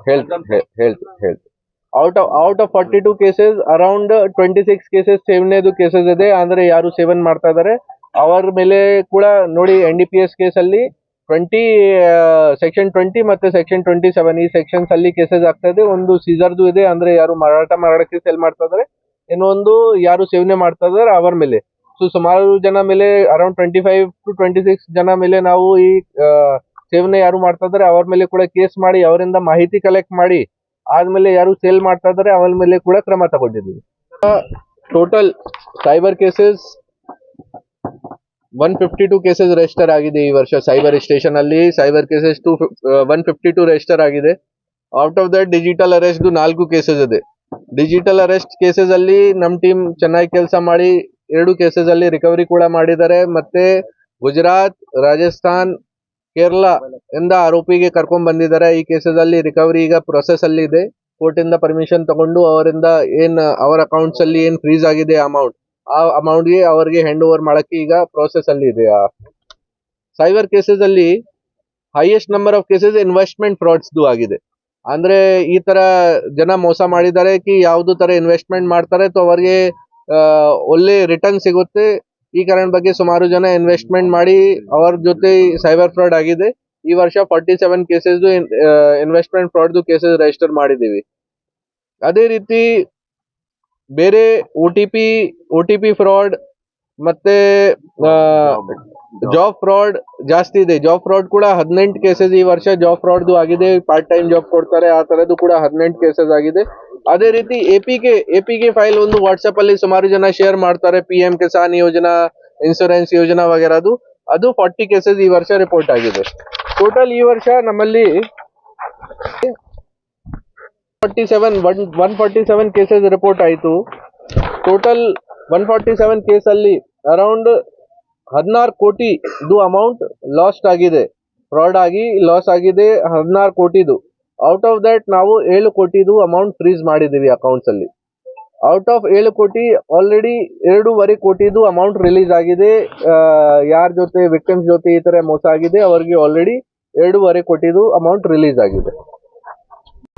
ಹೇಳ್ತೀನಿ ಹೇಳ್ತೀನಿ ಹೇಳ್ತೀನಿ out of out of forty two cases around twenty six cases ಸೇವನೆದು cases ಇದೆ. ಅಂದ್ರೆ ಯಾರು ಸೇವನ್ ಮಾಡ್ತಾ ಇದ್ದಾರೆ. ಅವರ ಮೇಲೆ ಕೂಡ ನೋಡಿ N D P S case ಅಲ್ಲಿ ಟ್ವೆಂಟಿ ಸೆಕ್ಷನ್ ಟ್ವೆಂಟಿ ಮತ್ತೆ ಸೆಕ್ಷನ್ ಟ್ವೆಂಟಿ ಸೆವೆನ್ ಈ ಸೆಕ್ಷನ್ಸ್ ಅಲ್ಲಿ ಕೇಸಸ್ ಆಗ್ತಾ ಇದೆ. ಒಂದು ಸೀಸರ್ದು ಇದೆ. ಅಂದ್ರೆ ಯಾರು ಮಾರಾಟ ಮಾಡೋಕ್ಕೆ ಸೆಲ್ ಮಾಡ್ತಾ ಇದಾರೆ ಇನ್ನೊಂದು ಯಾರು ಸೇವನೆ ಮಾಡ್ತಾ ಇದ್ದಾರೆ, ಅವರ ಮೇಲೆ. ಸೊ ಸುಮಾರು ಜನ ಮೇಲೆ around twenty five to twenty six ಜನ ಮೇಲೆ ನಾವು ಈ ಸೇವನೆ ಯಾರು ಮಾಡ್ತಾ ಇದ್ದಾರೆ, ಅವರ ಮೇಲೆ ಕೂಡ ಕೇಸ್ ಮಾಡಿ, ಅವರಿಂದ ಮಾಹಿತಿ ಕಲೆಕ್ಟ್ ಮಾಡಿ ಆದ್ಮೇಲೆ ಯಾರು ಸೇಲ್ ಮಾಡ್ತಾ ಇದ್ದಾರೆ ಅವರ ಮೇಲೆ ಕೂಡ ಕ್ರಮ ತಗೊಂಡಿದ್ದೀವಿ. Total cyber cases one fifty two cases register ಆಗಿದೆ ಈ ವರ್ಷ ಸೈಬರ್ ಸ್ಟೇಷನ್ ಅಲ್ಲಿ. Cyber cases to one fifty two register ಆಗಿದೆ. Out of that digital arrest ನಾಲ್ಕು ಕೇಸಸ್ ಇದೆ. ಡಿಜಿಟಲ್ ಅರೆಸ್ಟ್ ಕೇಸಸ್ ಅಲ್ಲಿ ನಮ್ ಟೀಮ್ ಚೆನ್ನಾಗಿ ಕೆಲಸ ಮಾಡಿ, ಎರಡು ಕೇಸಸ್ ಅಲ್ಲಿ ರಿಕವರಿ ಕೂಡ ಮಾಡಿದ್ದಾರೆ. ಮತ್ತೆ ಗುಜರಾತ್, ರಾಜಸ್ಥಾನ್ ಕೇರಳ ಇಂದ ಆರೋಪಿಗೆ ಕರ್ಕೊಂಡ್ ಬಂದಿದ್ದಾರೆ. ಈ ಕೇಸಲ್ಲಿ ಅಲ್ಲಿ ರಿಕವರಿ ಈಗ ಪ್ರೊಸೆಸ್ ಅಲ್ಲಿ ಇದೆ. ಕೋರ್ಟ್ ಇಂದ ಪರ್ಮಿಷನ್ ತಗೊಂಡು ಅವರಿಂದ ಏನ್ ಅವರ ಅಕೌಂಟ್ಸ್ ಅಲ್ಲಿ ಏನ್ ಫ್ರೀಸ್ ಆಗಿದೆ ಅಮೌಂಟ್ ಆ ಅಮೌಂಟ್ಗೆ ಅವರಿಗೆ ಹ್ಯಾಂಡ್ ಓವರ್ ಮಾಡಕ್ಕೆ ಈಗ ಪ್ರೋಸೆಸ್ ಅಲ್ಲಿ ಇದೆ. ಸೈಬರ್ ಕೇಸಸ್ ಅಲ್ಲಿ highest number of cases investment frauds ದು ಆಗಿದೆ. ಅಂದ್ರೆ ಈ ತರ ಜನ ಮೋಸ ಮಾಡಿದ್ದಾರೆ ಕಿ ಯಾವ್ದು ತರ ಇನ್ವೆಸ್ಟ್ಮೆಂಟ್ ಮಾಡ್ತಾರೆ ಅಥವಾ ಅವರಿಗೆ ಒಳ್ಳೆ ರಿಟರ್ನ್ ಸಿಗುತ್ತೆ. ಈ ಕಾರಣ ಬಗ್ಗೆ ಸುಮಾರು ಜನ ಇನ್ವೆಸ್ಟ್ಮೆಂಟ್ ಮಾಡಿ ಅವರ ಜೊತೆ ಸೈಬರ್ ಫ್ರಾಡ್ ಆಗಿದೆ. ಈ ವರ್ಷ forty seven cases investment fraud cases register ಮಾಡಿದೀವಿ ಅದೇ ರೀತಿ ಬೇರೆ O T P O T P fraud ಮತ್ತೆ ಜಾಬ್ ಫ್ರಾಡ್ ಜಾಸ್ತಿ ಇದೆ. ಜಾಬ್ ಫ್ರಾಡ್ ಕೂಡ ಹದಿನೆಂಟು ಕೇಸಸ್ ಈ ವರ್ಷ ಜಾಬ್ ಫ್ರಾಡ್ದು ಆಗಿದೆ. ಪಾರ್ಟ್ ಟೈಮ್ ಜಾಬ್ ಕೊಡ್ತಾರೆ. ಆ ತರದ್ದು ಕೂಡ ಹದಿನೆಂಟು ಕೇಸಸ್ ಆಗಿದೆ. ಅದೇ ರೀತಿ ಎಪಿಕೆ ಎಪಿಕೆ ಫೈಲ್ ಒಂದು ವಾಟ್ಸ್ಆಪ್ ಅಲ್ಲಿ ಸುಮಾರು ಜನ ಶೇರ್ ಮಾಡ್ತಾರೆ. ಪಿ ಎಂ ಕಿಸಾನ್ ಯೋಜನಾ ಇನ್ಸೂರೆನ್ಸ್ ಯೋಜನಾ ವಗೇರ. ಅದು ಅದು ಫಾರ್ಟಿ ಕೇಸಸ್ ಈ ವರ್ಷ ರಿಪೋರ್ಟ್ ಆಗಿದೆ. ಟೋಟಲ್ ಈ ವರ್ಷ ನಮ್ಮಲ್ಲಿ forty seven one one forty seven cases report ಆಯಿತು. ಟೋಟಲ್ ಒನ್ ಫಾರ್ಟಿ ಸೆವೆನ್ ಕೇಸಲ್ಲಿ ಅರೌಂಡ್ ಹದಿನಾರು ಕೋಟಿ ಇದು ಅಮೌಂಟ್ ಲಾಸ್ಟ್ ಆಗಿದೆ. ಫ್ರಾಡ್ ಆಗಿ ಲಾಸ್ ಆಗಿದೆ, ಹದಿನಾರು ಕೋಟಿದು. ಔಟ್ ಆಫ್ ದಟ್ ನಾವು ಏಳು ಕೋಟಿದು ಅಮೌಂಟ್ ಫ್ರೀಸ್ ಮಾಡಿದ್ದೀವಿ ಅಕೌಂಟ್ಸ್ ಅಲ್ಲಿ. ಔಟ್ ಆಫ್ ಏಳು ಕೋಟಿ ಆಲ್ರೆಡಿ ಎರಡೂವರೆ ಕೋಟಿದು ಅಮೌಂಟ್ ರಿಲೀಸ್ ಆಗಿದೆ. ಯಾರ ಜೊತೆ ವಿಕ್ಟಿಮ್ಸ್ ಜೊತೆ ಈ ತರ ಮೋಸ ಆಗಿದೆ, ಅವರಿಗೆ ಆಲ್ರೆಡಿ ಎರಡೂವರೆ ಕೋಟಿದು ಅಮೌಂಟ್ ರಿಲೀಸ್ ಆಗಿದೆ.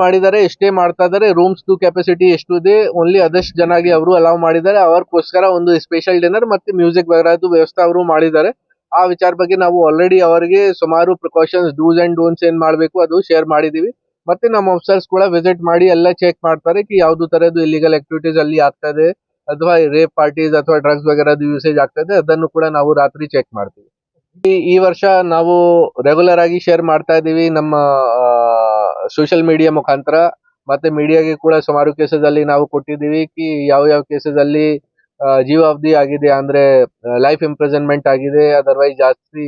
ಮಾಡಿದ್ದಾರೆ, ಎಷ್ಟೇ ಮಾಡ್ತಾ ಇದ್ದಾರೆ ರೂಮ್ಸ್ ಕೆಪಾಸಿಟಿ ಎಷ್ಟು ಇದೆ ಓನ್ಲಿ ಅದಷ್ಟು ಜನಗೆ ಅವರು ಅಲೌ ಮಾಡಿದ್ದಾರೆ. ಅವರಿಗೋಸ್ಕರ ಒಂದು ಸ್ಪೆಷಲ್ ಡಿನ್ನರ್ ಮತ್ತೆ ಮ್ಯೂಸಿಕ್ ವಗೇರದ್ದು ವ್ಯವಸ್ಥೆ ಅವರು ಮಾಡಿದ್ದಾರೆ. ಆ ವಿಚಾರ ಬಗ್ಗೆ ನಾವು ಆಲ್ರೆಡಿ ಅವರಿಗೆ ಸುಮಾರು ಪ್ರಿಕಾಷನ್ಸ್ ಡೂಸ್ ಅಂಡ್ ಡೋನ್ಸ್ ಏನ್ ಮಾಡಬೇಕು ಅದು ಶೇರ್ ಮಾಡಿದೀವಿ ಮತ್ತೆ ನಮ್ಮ ಆಫೀಸರ್ಸ್ ಕೂಡ ವಿಸಿಟ್ ಮಾಡಿ ಎಲ್ಲ ಚೆಕ್ ಮಾಡ್ತಾರೆ ಕಿ ಯಾವ್ದು ತರದ್ದು ಇಲ್ಲಿಗಲ್ ಆಕ್ಟಿವಿಟೀಸ್ ಅಲ್ಲಿ ಆಗ್ತಾ ಇದೆ ಅಥವಾ ರೇಪ್ ಪಾರ್ಟೀಸ್ ಅಥವಾ ಡ್ರಗ್ಸ್ ವಗೇರದ್ದು ಯೂಸೇಜ್ ಆಗ್ತಾ ಇದೆ ಅದನ್ನು ಕೂಡ ನಾವು ರಾತ್ರಿ ಚೆಕ್ ಮಾಡ್ತೀವಿ. ಈ- ವರ್ಷ ನಾವು ರೆಗ್ಯುಲರ್ ಆಗಿ ಶೇರ್ ಮಾಡ್ತಾ ಇದೀವಿ ನಮ್ಮ ಸೋಷಿಯಲ್ ಮೀಡಿಯಾ ಮುಖಾಂತರ. ಮತ್ತೆ ಮೀಡಿಯಾಗೆ ಕೂಡ ಸುಮಾರು ಕೇಸಸ್ ಅಲ್ಲಿ ನಾವು ಕೊಟ್ಟಿದ್ದೀವಿ ಕಿ ಯಾವ ಯಾವ ಕೇಸಸ್ ಅಲ್ಲಿ ಜೀವಾವಧಿ ಆಗಿದೆ ಅಂದ್ರೆ ಲೈಫ್ ಇಂಪ್ರಿಸನ್ಮೆಂಟ್ ಆಗಿದೆ ಅದರ್ವೈಸ್ ಜಾಸ್ತಿ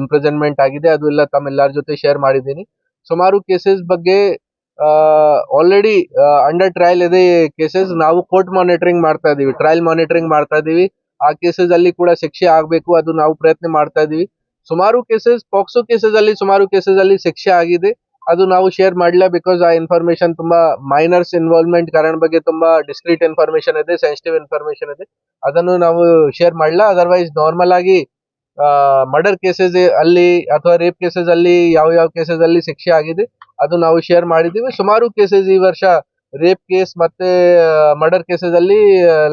ಇಂಪ್ರಿಸನ್ಮೆಂಟ್ ಆಗಿದೆ, ಅದು ಎಲ್ಲ ತಮ್ಮೆಲ್ಲರ ಜೊತೆ ಶೇರ್ ಮಾಡಿದ್ದೀನಿ. ಸುಮಾರು ಕೇಸಸ್ ಬಗ್ಗೆ ಆಲ್ರೆಡಿ ಅಂಡರ್ ಟ್ರಯಲ್ ಇದೆ ಕೇಸಸ್ ನಾವು ಕೋರ್ಟ್ ಮಾನಿಟರಿಂಗ್ ಮಾಡ್ತಾ ಇದೀವಿ. ಟ್ರಯಲ್ ಮಾನಿಟರಿಂಗ್ ಮಾಡ್ತಾ ಇದೀವಿ. ಆ ಕೇಸಸ್ ಅಲ್ಲಿ ಕೂಡ ಶಿಕ್ಷೆ ಆಗ್ಬೇಕು. ಅದು ನಾವು ಪ್ರಯತ್ನ ಮಾಡ್ತಾ ಇದೀವಿ. ಸುಮಾರು ಕೇಸಸ್ ಪಾಕ್ಸೋ ಕೇಸಸ್ ಅಲ್ಲಿ ಸುಮಾರು ಕೇಸಸ್ ಅಲ್ಲಿ ಶಿಕ್ಷೆ ಆಗಿದೆ. ಅದು ನಾವು ಶೇರ್ ಮಾಡಿಲ್ಲ ಬಿಕಾಸ್ ಆ ಇನ್ಫಾರ್ಮೇಶನ್ ತುಂಬಾ ಮೈನರ್ಸ್ ಇನ್ವಾಲ್ವ್ಮೆಂಟ್ ಕಾರಣ ಬಗ್ಗೆ ತುಂಬಾ ಡಿಸ್ಕ್ರೀಟ್ ಇನ್ಫಾರ್ಮೇಶನ್ ಇದೆ ಸೆನ್ಸಿಟಿವ್ ಇನ್ಫಾರ್ಮೇಶನ್ ಇದೆ. ಅದನ್ನು ನಾವು ಶೇರ್ ಮಾಡಿಲ್ಲ ಅದರ್ವೈಸ್ ನಾರ್ಮಲ್ ಆಗಿ ಮರ್ಡರ್ ಕೇಸಸ್ ಅಲ್ಲಿ ಅಥವಾ ರೇಪ್ ಕೇಸಸ್ ಅಲ್ಲಿ ಯಾವ ಯಾವ ಕೇಸಸ್ ಅಲ್ಲಿ ಶಿಕ್ಷೆ ಆಗಿದೆ, ಅದು ನಾವು ಶೇರ್ ಮಾಡಿದೀವಿ ಸುಮಾರು ಕೇಸಸ್ ಈ ವರ್ಷ ರೇಪ್ ಕೇಸ್ ಮತ್ತೆ ಮರ್ಡರ್ ಕೇಸಸ್ ಅಲ್ಲಿ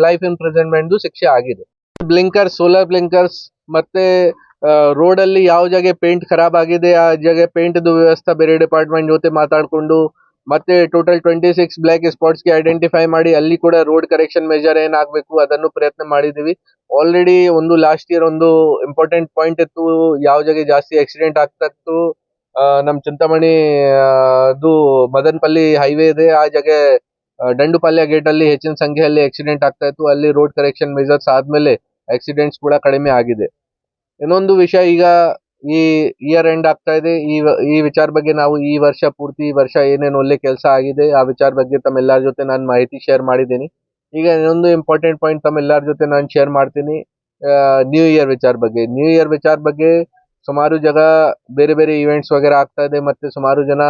ಲೈಫ್ ಇಂಪ್ರಿಸನ್ಮೆಂಟ್ ಶಿಕ್ಷೆ ಆಗಿದೆ. ಬ್ಲಿಂಕರ್ ಸೋಲಾರ್ ಬ್ಲಿಂಕರ್ಸ್ ಮತ್ತೆ ರೋಡ್ ಅಲ್ಲಿ ಯಾವ ಜಾಗ ಪೇಂಟ್ ಖರಾಬ್ ಆಗಿದೆ, ಆ ಜಾಗ ಪೇಂಟ್ ವ್ಯವಸ್ಥೆ ಬೇರೆ ಡಿಪಾರ್ಟ್ಮೆಂಟ್ ಜೊತೆ ಮಾತಾಡ್ಕೊಂಡು ಮತ್ತೆ ಟೋಟಲ್ ಟ್ವೆಂಟಿ ಸಿಕ್ಸ್ ಬ್ಲಾಕ್ ಸ್ಪಾಟ್ಸ್ಗೆ ಐಡೆಂಟಿಫೈ ಮಾಡಿ ಅಲ್ಲಿ ಕೂಡ ರೋಡ್ ಕರೆಕ್ಷನ್ ಮೆಜರ್ ಆಗ್ಬೇಕು ಅದನ್ನು ಪ್ರಯತ್ನ ಮಾಡಿದೀವಿ ಆಲ್ರೆಡಿ ಒಂದು ಲಾಸ್ಟ್ ಇಯರ್ ಒಂದು ಇಂಪಾರ್ಟೆಂಟ್ ಪಾಯಿಂಟ್ ಇತ್ತು ಯಾವ ಜಾಗ ಜಾಸ್ತಿ ಆಕ್ಸಿಡೆಂಟ್ ಆಗ್ತಾ ಇತ್ತು ಆ, ನಮ್ ಚಿಂತಾಮಣಿ ಅದು ಮದನಪಲ್ಲಿ ಹೈವೇ ಇದೆ ಆ ಜಾಗ ದಂಡುಪಾಳ್ಯ ಗೇಟ್ ಅಲ್ಲಿ ಹೆಚ್ಚಿನ ಸಂಖ್ಯೆಯಲ್ಲಿ ಆಕ್ಸಿಡೆಂಟ್ ಆಗ್ತಾ ಇತ್ತು. ಅಲ್ಲಿ ರೋಡ್ ಕರೆಕ್ಷನ್ ಮೆಜರ್ಸ್ ಆದ್ಮೇಲೆ ಆಕ್ಸಿಡೆಂಟ್ಸ್ ಕೂಡ ಕಡಿಮೆ ಆಗಿದೆ. ಇನ್ನೊಂದು ವಿಷಯ ಈಗ ಈ ಇಯರ್ ಎಂಡ್ ಆಗ್ತಾ ಇದೆ. ಈ ಈ ವಿಚಾರ ಬಗ್ಗೆ ನಾವು ಈ ವರ್ಷ ಪೂರ್ತಿ, ಈ ವರ್ಷ ಏನೇನು ಒಳ್ಳೆ ಕೆಲಸ ಆಗಿದೆ, ಆ ವಿಚಾರ ಬಗ್ಗೆ ತಮ್ಮೆಲ್ಲರ ಜೊತೆ ನಾನು ಮಾಹಿತಿ ಶೇರ್ ಮಾಡಿದ್ದೀನಿ. ಈಗ ಇನ್ನೊಂದು ಇಂಪಾರ್ಟೆಂಟ್ ಪಾಯಿಂಟ್ ತಮ್ಮೆಲ್ಲರ ಜೊತೆ ನಾನು ಶೇರ್ ಮಾಡ್ತೀನಿ. ನ್ಯೂ ಇಯರ್ ವಿಚಾರ ಬಗ್ಗೆ. ನ್ಯೂ ಇಯರ್ ವಿಚಾರ ಬಗ್ಗೆ ಸುಮಾರು ಜಗ ಬೇರೆ ಬೇರೆ ಇವೆಂಟ್ಸ್ ವಗೇರಾ ಆಗ್ತಾ ಇದೆ. ಮತ್ತೆ ಸುಮಾರು ಜನ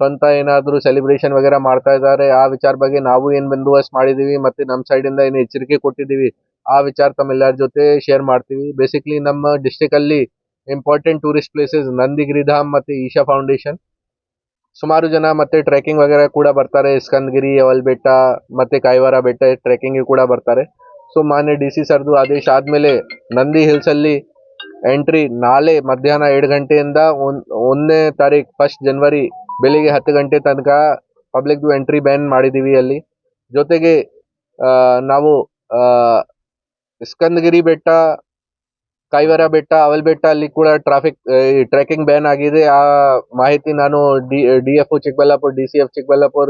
ಸ್ವಂತ ಏನಾದರೂ ಸೆಲೆಬ್ರೇಷನ್ ವಗೇರೆ ಮಾಡ್ತಾ ಇದ್ದಾರೆ. ಆ ವಿಚಾರ ಬಗ್ಗೆ ನಾವು ಏನು ಬಂದೋಬಸ್ತ್ ಮಾಡಿದ್ದೀವಿ ಮತ್ತೆ ನಮ್ಮ ಸೈಡಿಂದ ಏನು ಎಚ್ಚರಿಕೆ ಕೊಟ್ಟಿದ್ದೀವಿ, ಆ ವಿಚಾರ ತಮ್ಮೆಲ್ಲರ ಜೊತೆ ಶೇರ್ ಮಾಡ್ತೀವಿ. ಬೇಸಿಕ್ಲಿ ನಮ್ಮ ಡಿಸ್ಟಿಕ್ ಅಲ್ಲಿ ಇಂಪಾರ್ಟೆಂಟ್ ಟೂರಿಸ್ಟ್ ಪ್ಲೇಸಸ್ ನಂದಿಗಿರಿಧಾಮ್ ಮತ್ತೆ ಈಶಾ ಫೌಂಡೇಶನ್ ಸುಮಾರು ಜನ ಮತ್ತೆ ಟ್ರೆಕಿಂಗ್ ವಗೇರೆ ಕೂಡ ಬರ್ತಾರೆ. ಸ್ಕಂದಗಿರಿ ಅವಲ್ ಬೆಟ್ಟ ಮತ್ತೆ ಕೈವಾರ ಬೆಟ್ಟ ಟ್ರೆಕಿಂಗ್ ಕೂಡ ಬರ್ತಾರೆ. ಸೊ ಮಾನ್ಯ ಡಿ ಸಿ ಸರ್ದು ಆದೇಶ ಆದ್ಮೇಲೆ ನಂದಿ ಹಿಲ್ಸ್ ಅಲ್ಲಿ ಎಂಟ್ರಿ ನಾಳೆ ಮಧ್ಯಾಹ್ನ ಎರಡು ಗಂಟೆಯಿಂದ ಒಂದ್- ಒಂದನೇ ತಾರೀಕ್ ಫಸ್ಟ್ ಜನವರಿ ಬೆಳಿಗ್ಗೆ ಹತ್ತು ಗಂಟೆ ತನಕ ಪಬ್ಲಿಕ್ದು ಎಂಟ್ರಿ ಬ್ಯಾನ್ ಮಾಡಿದೀವಿ ಅಲ್ಲಿ. ಜೊತೆಗೆ ನಾವು ಇಸ್ಕಂದಗಿರಿ ಸ್ಕಂದಗಿರಿ ಬೆಟ್ಟ ಕೈವರ ಬೆಟ್ಟ ಅವಲ್ ಬೆಟ್ಟ ಅಲ್ಲಿ ಕೂಡ ಟ್ರಾಫಿಕ್ ಟ್ರೆಕಿಂಗ್ ಬ್ಯಾನ್ ಆಗಿದೆ. ಆ ಮಾಹಿತಿ ನಾನು D, DF Chikkaballapur D C F Chikkaballapur,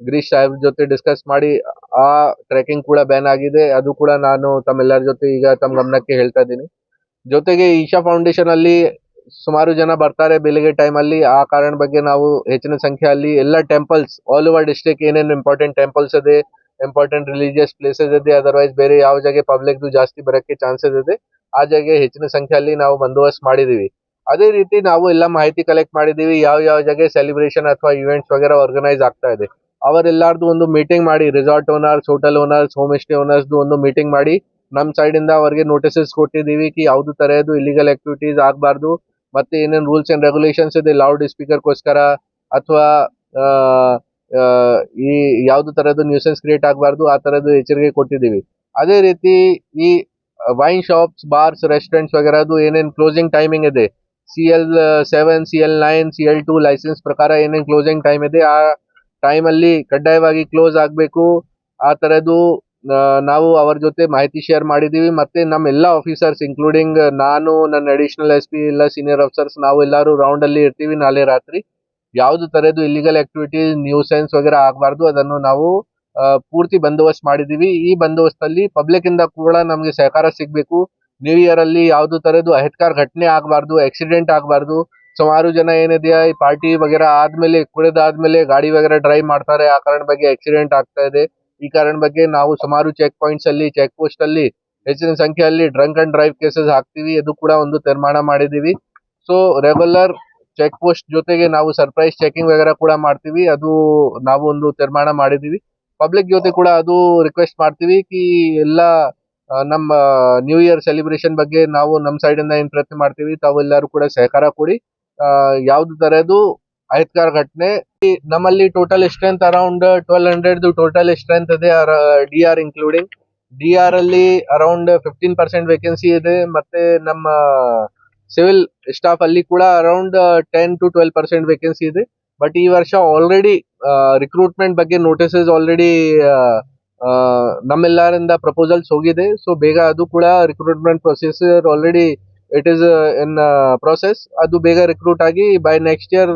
Girish Saheb ಜೊತೆ ಡಿಸ್ಕಸ್ ಮಾಡಿ, ಆ ಟ್ರೆಕಿಂಗ್ ಕೂಡ ಬ್ಯಾನ್ ಆಗಿದೆ. ಅದು ಕೂಡ ನಾನು ತಮ್ಮೆಲ್ಲರ ಜೊತೆ ಈಗ ತಮ್ಮ ಗಮನಕ್ಕೆ ಹೇಳ್ತಾ ಇದ್ದೀನಿ. ಜೊತೆಗೆ ಈಶಾ ಫೌಂಡೇಶನ್ ಅಲ್ಲಿ ಸುಮಾರು ಜನ ಬರ್ತಾರೆ ಬೆಳಿಗ್ಗೆ ಟೈಮ್ ಅಲ್ಲಿ. ಆ ಕಾರಣ ಬಗ್ಗೆ ನಾವು ಹೆಚ್ಚಿನ ಸಂಖ್ಯೆಯಲ್ಲಿ ಎಲ್ಲ ಟೆಂಪಲ್ಸ್ ಆಲ್ ಓವರ್ ಡಿಸ್ಟ್ರಿಕ್ಟ್ ಏನೇನು ಇಂಪಾರ್ಟೆಂಟ್ ಟೆಂಪಲ್ಸ್ ಇದೆ ಇಂಪಾರ್ಟೆಂಟ್ ರಿಲಿಜಿಯಸ್ ಪ್ಲೇಸಸ್ ಇದೆ. ಅದರ್ವೈಸ್ ಬೇರೆ ಯಾವ ಜಾಗ ಪಬ್ಲಿಕ್ ಜಾಸ್ತಿ ಬರಕ್ಕೆ ಚಾನ್ಸಸ್ ಇದೆ. ಆ ಜಾಗ ಹೆಚ್ಚಿನ ಸಂಖ್ಯೆಯಲ್ಲಿ ನಾವು ಬಂದೋಬಸ್ತ್ ಮಾಡಿದೀವಿ ಅದೇ ರೀತಿ ನಾವು ಎಲ್ಲ ಮಾಹಿತಿ ಕಲೆಕ್ಟ್ ಮಾಡಿದೀವಿ ಯಾವ ಯಾವ ಜಾಗ ಸೆಲೆಬ್ರೇಷನ್ ಅಥವಾ ಇವೆಂಟ್ಸ್ ವಗೇರಾ ಆರ್ಗನೈಸ್ ಆಗ್ತಾ ಇದೆ. ಅವರೆಲ್ಲಾರ್ದು ಒಂದು ಮೀಟಿಂಗ್ ಮಾಡಿ resort owners hotel owners home stay owners ಒಂದು ಮೀಟಿಂಗ್ ಮಾಡಿ, ನಮ್ ಸೈಡ್ ಇಂದ ಅವರಿಗೆ ನೋಟಿಸಸ್ ಕೊಟ್ಟಿದೀವಿ ಕಿ ಯಾವ್ದು ತರಹದ್ದು ಇಲ್ಲಿಗಲ್ ಆಕ್ಟಿವಿಟೀಸ್ ಆಗಬಾರ್ದು, ಮತ್ತೆ ಏನೇನ್ ರೂಲ್ಸ್ ಅಂಡ್ ರೆಗ್ಯುಲೇಷನ್ಸ್ ಇದೆ ಲೌಡ್ ಸ್ಪೀಕರ್ಗೋಸ್ಕರ ಅಥವಾ ಈ ಯಾವ್ದು ತರದ್ದು ನ್ಯೂಸೆನ್ಸ್ ಕ್ರಿಯೇಟ್ ಆಗಬಾರ್ದು, ಆ ತರದ್ದು ಎಚ್ಚರಿಕೆ ಕೊಟ್ಟಿದೀವಿ ಅದೇ ರೀತಿ ಈ ವೈನ್ ಶಾಪ್ಸ್ ಬಾರ್ಸ್ ರೆಸ್ಟೋರೆಂಟ್ಸ್ ವಗೇರದು ಏನೇನ್ ಕ್ಲೋಸಿಂಗ್ ಟೈಮಿಂಗ್ ಇದೆ C L seven C L nine C L two license ಪ್ರಕಾರ ಏನೇನ್ ಕ್ಲೋಸಿಂಗ್ ಟೈಮ್ ಇದೆ ಆ ಟೈಮ್ ಅಲ್ಲಿ ಕಡ್ಡಾಯವಾಗಿ ಕ್ಲೋಸ್ ಆಗಬೇಕು ಆ ತರದ್ದು ನಾವು ಅವರ ಜೊತೆ ಮಾಹಿತಿ ಶೇರ್ ಮಾಡಿದೀವಿ ಮತ್ತೆ ನಮ್ಮ ಎಲ್ಲ ಆಫೀಸರ್ಸ್ ಇನ್ಕ್ಲೂಡಿಂಗ್ ನಾನು ನನ್ನ ಅಡಿಷನಲ್ ಎಸ್ ಪಿ ಎಲ್ಲ ಸೀನಿಯರ್ ಆಫೀಸರ್ಸ್ ನಾವು ಎಲ್ಲರೂ ರೌಂಡ್ ಅಲ್ಲಿ ಇರ್ತೀವಿ ನಾಳೆ ರಾತ್ರಿ ಯಾವ್ದು ತರದ್ದು ಇಲ್ಲಿಗಲ್ ಆಕ್ಟಿವಿಟೀಸ್ ನ್ಯೂಸೆನ್ಸ್ ವಗೇರೆ ಆಗಬಾರ್ದು ಅದನ್ನು ನಾವು ಪೂರ್ತಿ ಬಂದೋಬಸ್ತ್ ಮಾಡಿದೀವಿ ಈ ಬಂದೋಬಸ್ತಲ್ಲಿ ಪಬ್ಲಿಕ್ ಇಂದ ಕೂಡ ನಮಗೆ ಸಹಕಾರ ಸಿಗ್ಬೇಕು. ನ್ಯೂ ಇಯರ್ ಅಲ್ಲಿ ಯಾವ್ದು ತರದ್ದು ಅಹಿತಕರ ಘಟನೆ ಆಗಬಾರ್ದು ಆಕ್ಸಿಡೆಂಟ್ ಆಗಬಾರ್ದು. ಸುಮಾರು ಜನ ಏನಿದೆಯಾ ಈ ಪಾರ್ಟಿ ವಗೇರೆ ಆದ್ಮೇಲೆ ಕುಡಿದಾದ್ಮೇಲೆ ಗಾಡಿ ವಗೇರೆ ಡ್ರೈವ್ ಮಾಡ್ತಾರೆ. ಆ ಕಾರಣ ಬಗ್ಗೆ ಆಕ್ಸಿಡೆಂಟ್ ಆಗ್ತಾ ಇದೆ. ಈ ಕಾರಣ ಬಗ್ಗೆ ನಾವು ಸುಮಾರು ಚೆಕ್ ಪಾಯಿಂಟ್ಸ್ ಅಲ್ಲಿ ಚೆಕ್ ಪೋಸ್ಟ್ ಅಲ್ಲಿ, ಹೆಚ್ಚಿನ ಸಂಖ್ಯೆಯಲ್ಲಿ ಡ್ರಂಕ್ ಅಂಡ್ ಡ್ರೈವ್ ಕೇಸಸ್ ಹಾಕ್ತಿವಿ. ಅದು ಕೂಡ ಒಂದು ತೀರ್ಮಾನ ಮಾಡಿದೀವಿ ಸೊ ರೆಗ್ಯುಲರ್ ಚೆಕ್ ಪೋಸ್ಟ್ ಜೊತೆಗೆ ನಾವು ಸರ್ಪ್ರೈಸ್ ಚೆಕಿಂಗ್ ವಗೇರೆ ಕೂಡ ಮಾಡ್ತೀವಿ. ಅದು ನಾವು ಒಂದು ತೀರ್ಮಾನ ಮಾಡಿದೀವಿ ಪಬ್ಲಿಕ್ ಜೊತೆ ಕೂಡ ಅದು ರಿಕ್ವೆಸ್ಟ್ ಮಾಡ್ತೀವಿ ಕಿ ಎಲ್ಲ ನಮ್ಮ ನ್ಯೂ ಇಯರ್ ಸೆಲೆಬ್ರೇಷನ್ ಬಗ್ಗೆ ನಾವು ನಮ್ಮ ಸೈಡ್ ಇಂದ ಏನ್ ಪ್ರಯತ್ನ ಮಾಡ್ತೀವಿ ತಾವೆಲ್ಲರೂ ಕೂಡ ಸಹಕಾರ ಕೊಡಿ. ಯಾವ್ದು ತರದ್ದು ಅಹಿತಕರ ಘಟನೆ. ನಮ್ಮಲ್ಲಿ total strength around twelve hundred total strength ಇದೆ D R including D R ಅಲ್ಲಿ ಅರೌಂಡ್ ಫಿಫ್ಟೀನ್ ಪರ್ಸೆಂಟ್ ವೇಕೆನ್ಸಿ ಇದೆ, ಮತ್ತೆ ನಮ್ಮ ಸಿವಿಲ್ ಸ್ಟಾಫ್ ಅಲ್ಲಿ ಕೂಡ around ten to twelve percent vacancy ಇದೆ. ಬಟ್ ಈ ವರ್ಷ ಆಲ್ರೆಡಿ ರಿಕ್ರೂಟ್ಮೆಂಟ್ ಬಗ್ಗೆ ನೋಟಿಸಸ್ ಆಲ್ರೆಡಿ ನಮ್ಮೆಲ್ಲರಿಂದ ಪ್ರಪೋಸಲ್ಸ್ ಹೋಗಿದೆ. ಸೊ ಬೇಗ ಅದು ಕೂಡ recruitment process already it is in process ಅದು ಬೇಗ ರಿಕ್ರೂಟ್ ಆಗಿ by next year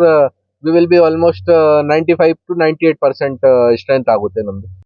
we will be almost ninety five to ninety eight percent strength ಆಗುತ್ತೆ ನಮ್ದು.